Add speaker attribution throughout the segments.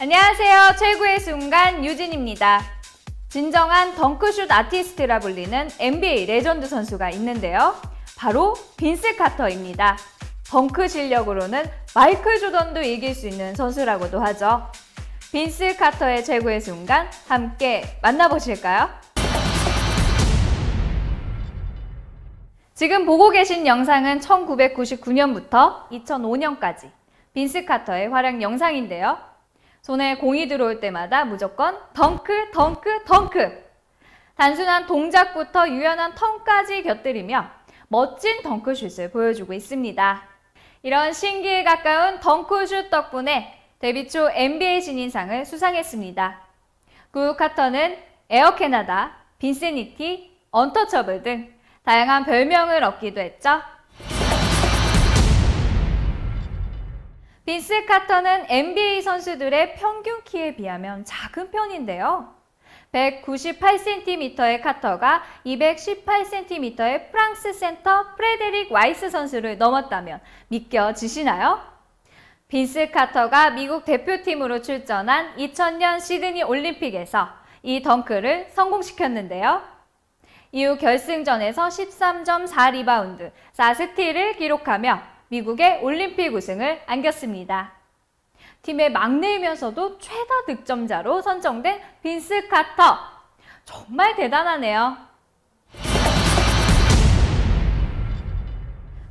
Speaker 1: 안녕하세요. 최고의 순간 유진입니다. 진정한 덩크슛 아티스트라 불리는 NBA 레전드 선수가 있는데요. 바로 빈스 카터입니다. 덩크 실력으로는 마이클 조던도 이길 수 있는 선수라고도 하죠. 빈스 카터의 최고의 순간 함께 만나보실까요? 지금 보고 계신 영상은 1999년부터 2005년까지 빈스 카터의 활약 영상인데요. 손에 공이 들어올 때마다 무조건 덩크, 덩크, 덩크. 단순한 동작부터 유연한 턴까지 곁들이며 멋진 덩크슛을 보여주고 있습니다. 이런 신기에 가까운 덩크슛 덕분에 데뷔 초 NBA 신인상을 수상했습니다. 구 카터는 에어 캐나다, 빈세니티, 언터처블 등 다양한 별명을 얻기도 했죠. 빈스 카터는 NBA 선수들의 평균 키에 비하면 작은 편인데요. 198cm의 카터가 218cm의 프랑스 센터 프레데릭 와이스 선수를 넘었다면 믿겨지시나요? 빈스 카터가 미국 대표팀으로 출전한 2000년 시드니 올림픽에서 이 덩크를 성공시켰는데요. 이후 결승전에서 13.4 리바운드, 4스틸을 기록하며 미국의 올림픽 우승을 안겼습니다. 팀의 막내이면서도 최다 득점자로 선정된 빈스 카터. 정말 대단하네요.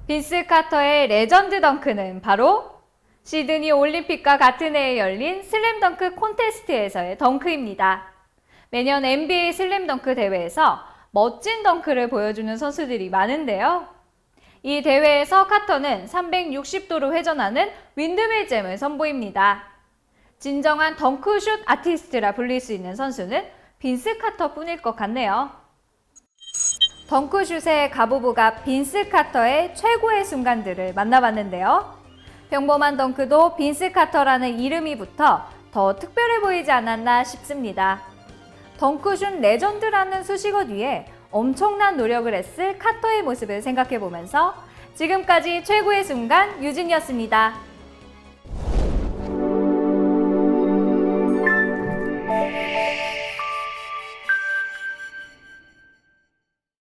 Speaker 1: 빈스 카터의 레전드 덩크는 바로 시드니 올림픽과 같은 해에 열린 슬램덩크 콘테스트에서의 덩크입니다. 매년 NBA 슬램덩크 대회에서 멋진 덩크를 보여주는 선수들이 많은데요. 이 대회에서 카터는 360도로 회전하는 윈드밀 잼을 선보입니다. 진정한 덩크슛 아티스트라 불릴 수 있는 선수는 빈스 카터 뿐일 것 같네요. 덩크슛의 가보부가 빈스 카터의 최고의 순간들을 만나봤는데요. 평범한 덩크도 빈스 카터라는 이름이 붙어 더 특별해 보이지 않았나 싶습니다. 덩크슛 레전드라는 수식어 뒤에 엄청난 노력을 했을 카터의 모습을 생각해 보면서 지금까지 최고의 순간 유진이었습니다.